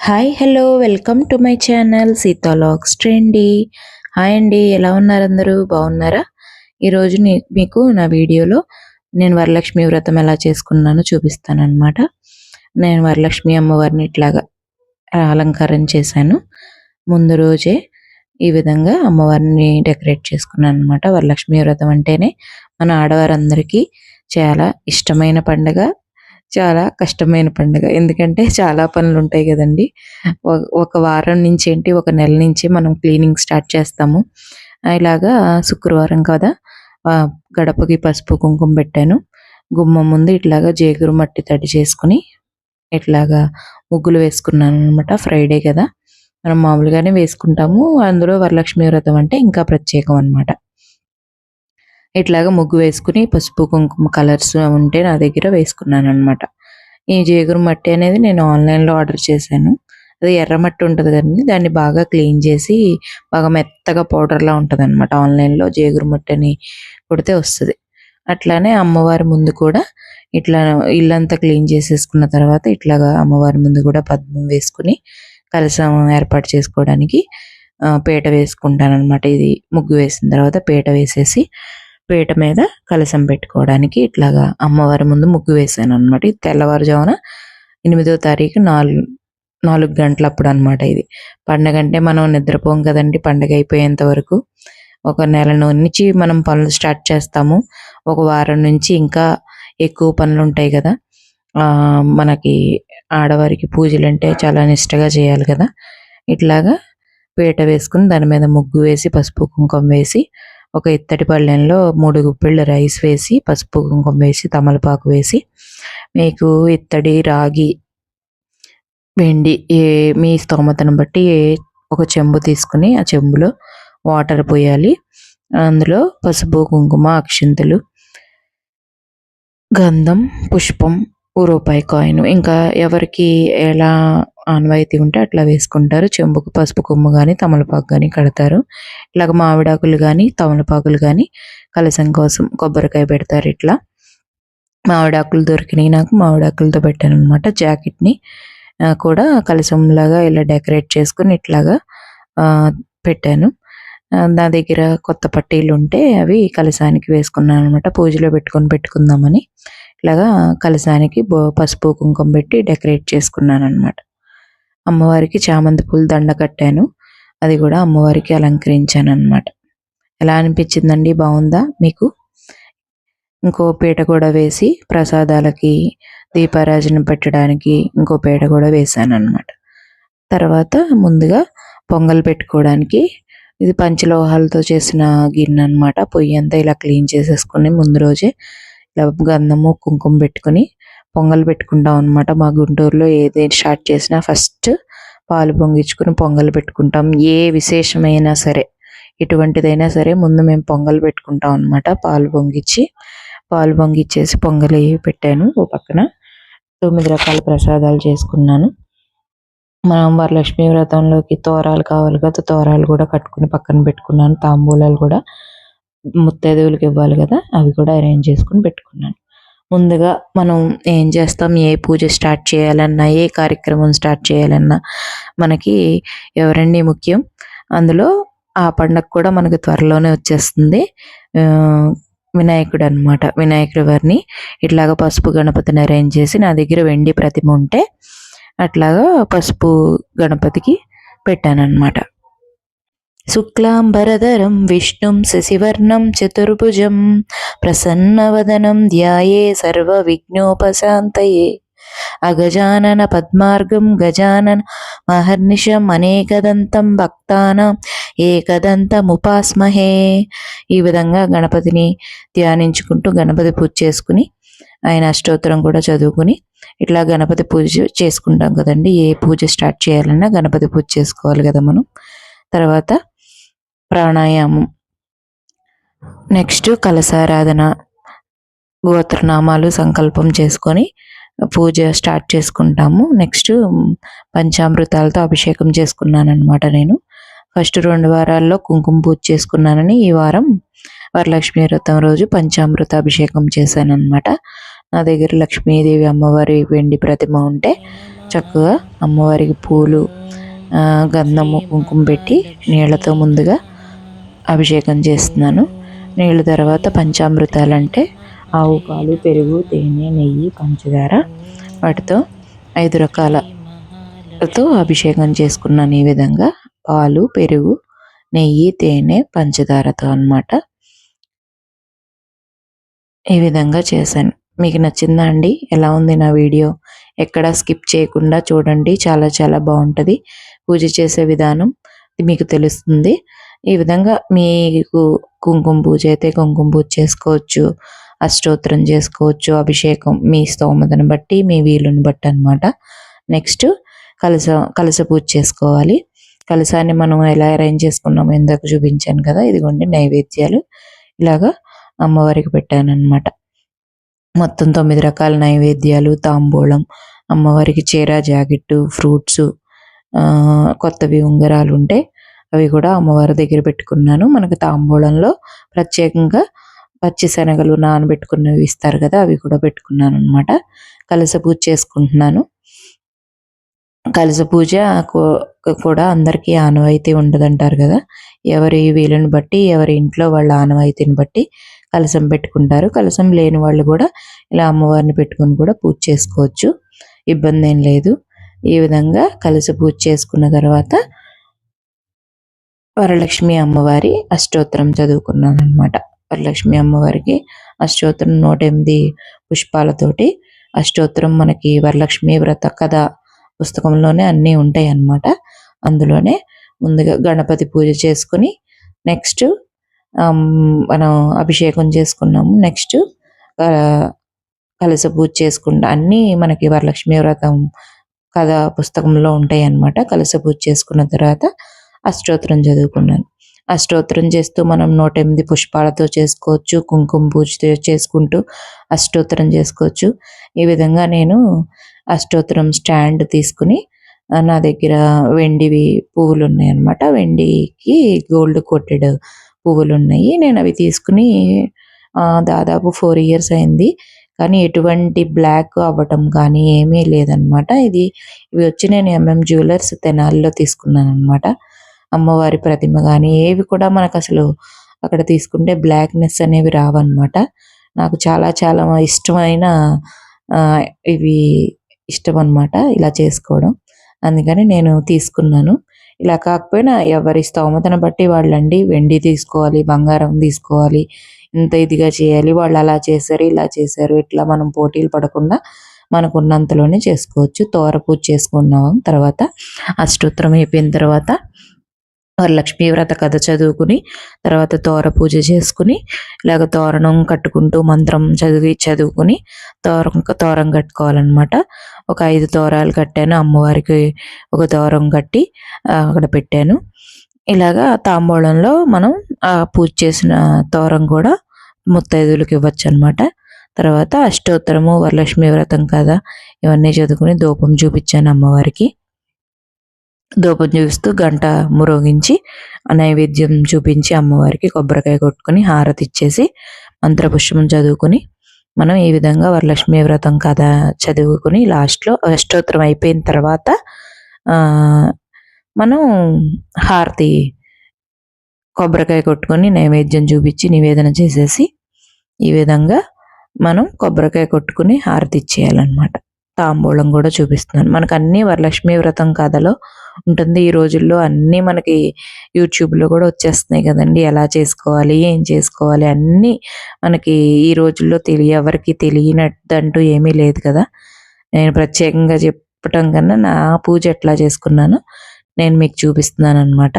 Hi hello welcome to my channel సీతాలాక్స్ trendy hi అండి ఎలా ఉన్నారు అందరూ? బాగున్నారా? ఈరోజు మీకు నా వీడియోలో నేను వరలక్ష్మి వ్రతం ఎలా చేసుకున్నానో చూపిస్తాను అనమాట నేను వరలక్ష్మి అమ్మవారిని ఇట్లాగా అలంకారం చేశాను. ముందు రోజే ఈ విధంగా అమ్మవారిని డెకరేట్ చేసుకున్నాను అనమాట వరలక్ష్మి వ్రతం అంటేనే మన ఆడవారందరికీ చాలా ఇష్టమైన పండుగ. చాలా కష్టమైన పండుగ. ఎందుకంటే చాలా పనులు ఉంటాయి కదండి. ఒక వారం నుంచి ఏంటి ఒక నెల నుంచి మనం క్లీనింగ్ స్టార్ట్ చేస్తాము. ఇలాగా శుక్రవారం కదా. గడపకి పసుపు కుంకుమ పెట్టాను. గుమ్మం ముందు ఇట్లాగా జేగురు మట్టి తడి చేసుకుని ఇట్లాగా ముగ్గులు వేసుకున్నాను అనమాట ఫ్రైడే కదా. మనం మామూలుగానే వేసుకుంటాము. అందులో వరలక్ష్మి వ్రతం అంటే ఇంకా ప్రత్యేకం అన్నమాట. ఇట్లాగా ముగ్గు వేసుకుని పసుపు కుంకుమ కలర్స్ ఉంటే నా దగ్గర వేసుకున్నాను అనమాట ఈ జీగురు మట్టి అనేది నేను ఆన్లైన్లో ఆర్డర్ చేశాను. అది ఎర్రమట్టి ఉంటుంది కదండి దాన్ని బాగా క్లీన్ చేసి బాగా మెత్తగా పౌడర్లా ఉంటుంది అనమాట ఆన్లైన్లో జీగురు మట్టి అని కొడితే వస్తుంది. అట్లానే అమ్మవారి ముందు కూడా ఇట్లా ఇల్లంతా క్లీన్ చేసేసుకున్న తర్వాత ఇట్లాగా అమ్మవారి ముందు కూడా పద్మం వేసుకుని కలసం ఏర్పాటు చేసుకోవడానికి పేట పీట వేసుకుంటాను అనమాట ఇది ముగ్గు వేసిన తర్వాత పీట వేసేసి పీట మీద కలసం పెట్టుకోవడానికి ఇట్లాగా అమ్మవారి ముందు ముగ్గు వేసాను అనమాట ఇది తెల్లవారుజామున ఎనిమిదో తారీఖు నాలుగు నాలుగు గంటలప్పుడు అనమాట ఇది. పండగ అంటే మనం నిద్రపోం కదండి పండగ అయిపోయేంత వరకు. ఒక నెల నుంచి మనం పనులు స్టార్ట్ చేస్తాము. ఒక వారం నుంచి ఇంకా ఎక్కువ పనులు ఉంటాయి కదా. మనకి ఆడవారికి పూజలు అంటే చాలా నిష్టగా చేయాలి కదా. ఇట్లాగా పీట వేసుకుని దాని మీద ముగ్గు వేసి పసుపు కుంకుమ వేసి ఒక ఇత్తడి పళ్ళెంలో మూడు గుప్పిళ్ళు రైస్ వేసి పసుపు కుంకుమ వేసి తమలపాకు వేసి మీకు ఇత్తడి రాగి వెండి ఏ మీ స్తోమతను బట్టి ఏ- ఒక చెంబు తీసుకుని ఆ చెంబులో వాటర్ పోయాలి. అందులో పసుపు కుంకుమ అక్షింతలు గంధం పుష్పం రూపాయి కాయిన్. ఇంకా ఎవరికి ఎలా ఆనవాయితీ ఉంటే అట్లా వేసుకుంటారు. చెంబుకు పసుపు కొమ్ము కానీ తమలపాకు కానీ కడతారు. ఇలాగ మామిడాకులు కానీ తమలపాకులు కానీ కలసం కోసం కొబ్బరికాయ పెడతారు ఇట్లా. మామిడాకులు దొరికినాయి నాకు. మామిడాకులతో పెట్టాను అనమాట జాకెట్ని కూడా కలసంలాగా ఇలా డెకరేట్ చేసుకుని ఇట్లాగా పెట్టాను. నా దగ్గర కొత్త పట్టీలు ఉంటే అవి కలసానికి వేసుకున్నాను అనమాట పూజలో పెట్టుకొని పెట్టుకుందామని. ఇలాగా కలసానికి బో- పసుపు కుంకుమ పెట్టి డెకరేట్ చేసుకున్నాను అనమాట అమ్మవారికి చామంతి పూలు దండ కట్టాను. అది కూడా అమ్మవారికి అలంకరించాను అనమాట ఎలా అనిపించిందండి? బాగుందా మీకు? ఇంకో పీట కూడా వేసి ప్రసాదాలకి దీపారాజన పెట్టడానికి ఇంకో పీట కూడా వేసాను అనమాట తర్వాత ముందుగా పొంగల్ పెట్టుకోవడానికి ఇది పంచలోహాలతో చేసిన గిన్నె అనమాట పొయ్యి అంతా ఇలా క్లీన్ చేసేసుకొని ముందు రోజే గంధము కుంకుమ పెట్టుకొని పొంగల్ పెట్టుకుంటాం అనమాట మా గుంటూరులో ఏదైనా స్టార్ట్ చేసినా ఫస్ట్ పాలు పొంగించుకుని పొంగల్ పెట్టుకుంటాం. ఏ విశేషమైనా సరే ఎటువంటిదైనా సరే ముందు మేము పొంగల్ పెట్టుకుంటాం అనమాట పాలు పొంగిచ్చి పాలు పొంగిచ్చేసి పొంగలి పెట్టాను ఓ పక్కన. తొమ్మిది రకాల ప్రసాదాలు చేసుకున్నాను. మనం వరలక్ష్మి వ్రతంలోకి తోరాలు కావాలి కదా తోరాలు కూడా కట్టుకుని పక్కన పెట్టుకున్నాను. తాంబూలాలు కూడా ముత్తైదువులకి ఇవ్వాలి కదా అవి కూడా అరేంజ్ చేసుకుని పెట్టుకున్నాను. ముందుగా మనం ఏం చేస్తాం ఏ పూజ స్టార్ట్ చేయాలన్నా ఏ కార్యక్రమం స్టార్ట్ చేయాలన్నా మనకి ఎవరండి ముఖ్యం? అందులో ఆ పండగ కూడా మనకు త్వరలోనే వచ్చేస్తుంది. వినాయకుడు అనమాట వినాయకుడి వారిని ఇట్లాగా పసుపు గణపతిని అరేంజ్ చేసి నా దగ్గర వెండి ప్రతిమ ఉంటే అట్లాగా పసుపు గణపతికి పెట్టాను అనమాట శుక్లాంబరధరం విష్ణుం శశివర్ణం చతుర్భుజం ప్రసన్నవదనం ధ్యాయే సర్వ విఘ్నోపశాంతయే అగజానన పద్మార్గం గజానన మహర్నిషం అనేకదంతం భక్తానం ఏకదంతముపాస్మహే. ఈ విధంగా గణపతిని ధ్యానించుకుంటూ గణపతి పూజ చేసుకుని ఆయన అష్టోత్తరం కూడా చదువుకుని ఇట్లా గణపతి పూజ చేసుకుంటాం కదండి. ఏ పూజ స్టార్ట్ చేయాలన్నా గణపతి పూజ చేసుకోవాలి కదా మనం. తర్వాత ప్రాణాయామం. నెక్స్ట్ కలసారాధన గోత్రనామాలు సంకల్పం చేసుకొని పూజ స్టార్ట్ చేసుకుంటాము. నెక్స్ట్ పంచామృతాలతో అభిషేకం చేసుకున్నాను అనమాట నేను. ఫస్ట్ రెండు వారాల్లో కుంకుమ పూజ చేసుకున్నానని ఈ వారం వరలక్ష్మీ వ్రతం రోజు పంచామృత అభిషేకం చేశాను అనమాట నా దగ్గర లక్ష్మీదేవి అమ్మవారి వెండి ప్రతిమ ఉంటే చక్కగా అమ్మవారికి పూలు గంధము కుంకుమ పెట్టి నీళ్ళతో ముందుగా అభిషేకం చేస్తున్నాను. నీళ్ళ తర్వాత పంచామృతాలు అంటే ఆవు పాలు పెరుగు తేనె నెయ్యి పంచదార వాటితో ఐదు రకాలతో అభిషేకం చేసుకున్నాను ఈ విధంగా. పాలు పెరుగు నెయ్యి తేనె పంచదారతో అనమాట ఈ విధంగా చేశాను. మీకు నచ్చిందా అండి? ఎలా ఉంది నా వీడియో? ఎక్కడ స్కిప్ చేయకుండా చూడండి. చాలా చాలా బాగుంటుంది. పూజ చేసే విధానం మీకు తెలుస్తుంది. ఈ విధంగా మీకు కుంకుమ పూజ అయితే కుంకుమ పూజ చేసుకోవచ్చు అష్టోత్తరం చేసుకోవచ్చు అభిషేకం మీ స్తోమతను బట్టి మీ వీలుని బట్టి అనమాట నెక్స్ట్ కలస కలస పూజ చేసుకోవాలి. కలసాన్ని మనం ఎలా అరేంజ్ చేసుకున్నామో ఇందాక చూపించాను కదా ఇదిగోండి నైవేద్యాలు. ఇలాగా అమ్మవారికి పెట్టాను అనమాట మొత్తం తొమ్మిది రకాల నైవేద్యాలు తాంబూలం అమ్మవారికి చీర జాకెట్టు ఫ్రూట్స్ కొత్తవి ఉంగరాలు ఉంటే అవి కూడా అమ్మవారి దగ్గర పెట్టుకున్నాను. మనకు తాంబూలంలో ప్రత్యేకంగా పచ్చి శనగలు నానబెట్టుకున్నవి ఇస్తారు కదా అవి కూడా పెట్టుకున్నాను అనమాట కలస పూజ చేసుకుంటున్నాను. కలస పూజ కూడా అందరికీ ఆనవాయితీ ఉండదంటారు కదా. ఎవరి వీలుని బట్టి ఎవరి ఇంట్లో వాళ్ళ ఆనవాయితీని బట్టి కలసం పెట్టుకుంటారు. కలసం లేని వాళ్ళు కూడా ఇలా అమ్మవారిని పెట్టుకుని కూడా పూజ చేసుకోవచ్చు. ఇబ్బంది ఏం లేదు. ఈ విధంగా కలిసి పూజ చేసుకున్న తర్వాత వరలక్ష్మి అమ్మవారి అష్టోత్తరం చదువుకున్నాను అనమాట వరలక్ష్మి అమ్మవారికి అష్టోత్తరం నూట ఎనిమిది పుష్పాలతోటి అష్టోత్తరం మనకి వరలక్ష్మి వ్రత కథ పుస్తకంలోనే అన్నీ ఉంటాయి అన్నమాట అందులోనే ముందుగా గణపతి పూజ చేసుకుని నెక్స్ట్ మనం అభిషేకం చేసుకున్నాము. నెక్స్ట్ కలస పూజ చేసుకుంటా అన్నీ మనకి వరలక్ష్మి వ్రతం కథ పుస్తకంలో ఉంటాయి అన్నమాట కలస పూజ చేసుకున్న తర్వాత అష్టోత్తరం చదువుకున్నాను. అష్టోత్తరం చేస్తూ మనం నూట ఎనిమిది పుష్పాలతో చేసుకోవచ్చు కుంకుమ పూజతో చేసుకుంటూ అష్టోత్తరం చేసుకోవచ్చు. ఈ విధంగా నేను అష్టోత్తరం స్టాండ్ తీసుకుని నా దగ్గర వెండివి పువ్వులు ఉన్నాయి అనమాట వెండికి గోల్డ్ కోటెడ్ పువ్వులు ఉన్నాయి నేను అవి తీసుకుని దాదాపు ఫోర్ ఇయర్స్ అయింది. కానీ ఎటువంటి బ్లాక్ అవ్వటం కానీ ఏమీ లేదనమాట ఇది ఇవి వచ్చి నేను ఎంఎం జ్యువెలర్స్ తెనాలిలో తీసుకున్నాను అనమాట అమ్మవారి ప్రతిమ కానీ ఏవి కూడా మనకు అసలు అక్కడ తీసుకుంటే బ్లాక్నెస్ అనేవి రావన్నమాట. నాకు చాలా చాలా ఇష్టమైన ఇవి ఇష్టం అనమాట ఇలా చేసుకోవడం. అందుకని నేను తీసుకున్నాను. ఇలా కాకపోయినా ఎవరి స్తోమతను బట్టి వాళ్ళండి వెండి తీసుకోవాలి బంగారం తీసుకోవాలి ఇంత ఇదిగా చేయాలి వాళ్ళు అలా చేశారు ఇలా చేశారు ఇట్లా మనం పోటీలు పడకుండా మనకు ఉన్నంతలోనే చేసుకోవచ్చు. తోర పూజ చేసుకున్నాం తర్వాత అష్టోత్తరం అయిపోయిన తర్వాత వరలక్ష్మి వ్రత కథ చదువుకుని తర్వాత తోర పూజ చేసుకుని ఇలాగ తోరణం కట్టుకుంటూ మంత్రం చదివి చదువుకుని తోరం తోరం కట్టుకోవాలన్నమాట. ఒక ఐదు తోరాలు కట్టాను అమ్మవారికి ఒక తోరం కట్టి అక్కడ పెట్టాను. ఇలాగా తాంబూలంలో మనం ఆ పూజ చేసిన తోరం కూడా ముత్తైదులకు ఇవ్వచ్చు అనమాట తర్వాత అష్టోత్తరము వరలక్ష్మి వ్రతం కదా ఇవన్నీ చదువుకుని ధూపం చూపించాను అమ్మవారికి. ధూపం చూపిస్తూ గంట మురోగించి నైవేద్యం చూపించి అమ్మవారికి కొబ్బరికాయ కొట్టుకుని హారతి ఇచ్చేసి మంత్రపుష్పం చదువుకుని మనం ఈ విధంగా వరలక్ష్మి వ్రతం కథ చదువుకుని లాస్ట్లో అష్టోత్తరం అయిపోయిన తర్వాత మనం హారతి కొబ్బరికాయ కొట్టుకొని నైవేద్యం చూపించి నివేదన చేసేసి ఈ విధంగా మనం కొబ్బరికాయ కొట్టుకుని హారతి ఇచ్చేయాలన్నమాట. తాంబూలం కూడా చూపిస్తున్నాను. మనకు అన్నీ వరలక్ష్మి వ్రతం కథలో ఉంటుంది. ఈ రోజుల్లో అన్నీ మనకి యూట్యూబ్లో కూడా వచ్చేస్తున్నాయి కదండి. ఎలా చేసుకోవాలి ఏం చేసుకోవాలి అన్నీ మనకి ఈ రోజుల్లో తెలియ ఎవరికి తెలియనట్టు ఏమీ లేదు కదా. నేను ప్రత్యేకంగా చెప్పటం కన్నా నా పూజ ఎట్లా చేసుకున్నాను నేను మీకు చూపిస్తున్నాను అనమాట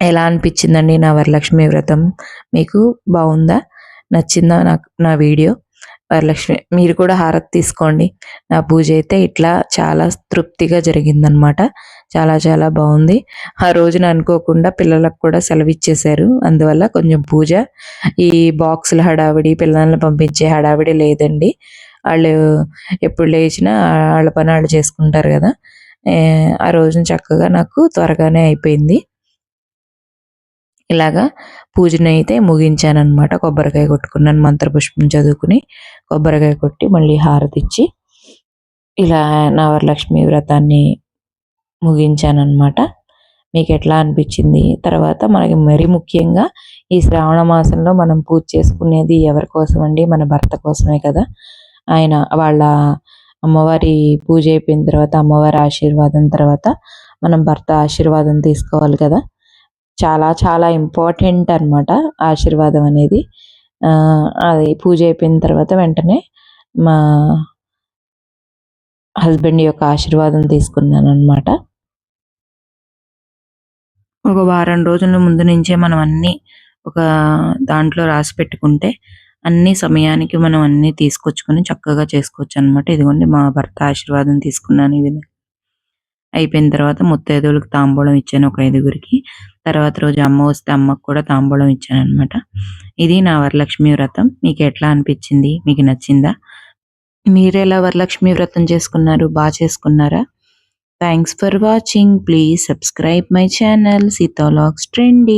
ఎలా అనిపించిందండి నా వరలక్ష్మి వ్రతం? మీకు బాగుందా? నచ్చిందా? నాకు నా వీడియో? వరలక్ష్మి మీరు కూడా హారతి తీసుకోండి. నా పూజ అయితే ఇట్లా చాలా తృప్తిగా జరిగిందనమాట చాలా చాలా బాగుంది. ఆ రోజున అనుకోకుండా పిల్లలకు కూడా సెలవు ఇచ్చేశారు అందువల్ల కొంచెం పూజ ఈ బాక్సుల హడావిడి పిల్లల్ని పంపించే హడావిడి లేదండి. వాళ్ళు ఎప్పుడు లేచినా వాళ్ళ పని వాళ్ళు చేసుకుంటారు కదా. ఆ రోజున చక్కగా నాకు త్వరగానే అయిపోయింది. ఇలాగా పూజను అయితే ముగించాను అనమాట కొబ్బరికాయ కొట్టుకున్నాను మంత్రపుష్పం చదువుకుని కొబ్బరికాయ కొట్టి మళ్ళీ హారతి ఇచ్చి ఇలా నా వరలక్ష్మి వ్రతాన్ని ముగించానన్నమాట. మీకు ఎట్లా అనిపించింది? తర్వాత మనకి మరీ ముఖ్యంగా ఈ శ్రావణ మాసంలో మనం పూజ చేసుకునేది ఎవరి కోసం అండి మన భర్త కోసమే కదా. ఆయన వాళ్ళ అమ్మవారి పూజ అయిపోయిన తర్వాత అమ్మవారి ఆశీర్వాదం తర్వాత మనం భర్త ఆశీర్వాదం తీసుకోవాలి కదా. చాలా చాలా ఇంపార్టెంట్ అనమాట ఆశీర్వాదం అనేది. అది పూజ అయిపోయిన తర్వాత వెంటనే మా హస్బెండ్ యొక్క ఆశీర్వాదం తీసుకున్నాను అనమాట ఒక వారం రోజుల ముందు నుంచే మనం అన్ని ఒక దాంట్లో రాసి పెట్టుకుంటే అన్ని సమయానికి మనం అన్ని తీసుకొచ్చుకొని చక్కగా చేసుకోవచ్చు అనమాట ఇదిగోండి మా భర్త ఆశీర్వాదం తీసుకున్నాను ఈ విధంగా. అయిపోయిన తర్వాత ముత్తైదువులకు తాంబూలం ఇచ్చాను ఒక ఐదుగురికి. తర్వాత రోజు అమ్మ వస్తే అమ్మకు కూడా తాంబూలం ఇచ్చాను అనమాట ఇది నా వరలక్ష్మి వ్రతం. మీకు ఎట్లా అనిపించింది? మీకు నచ్చిందా? మీరు ఎలా వరలక్ష్మి వ్రతం చేసుకున్నారు? బాగా చేసుకున్నారా? Thanks for watching. Please subscribe my channel. సీతాలాగ్స్ trending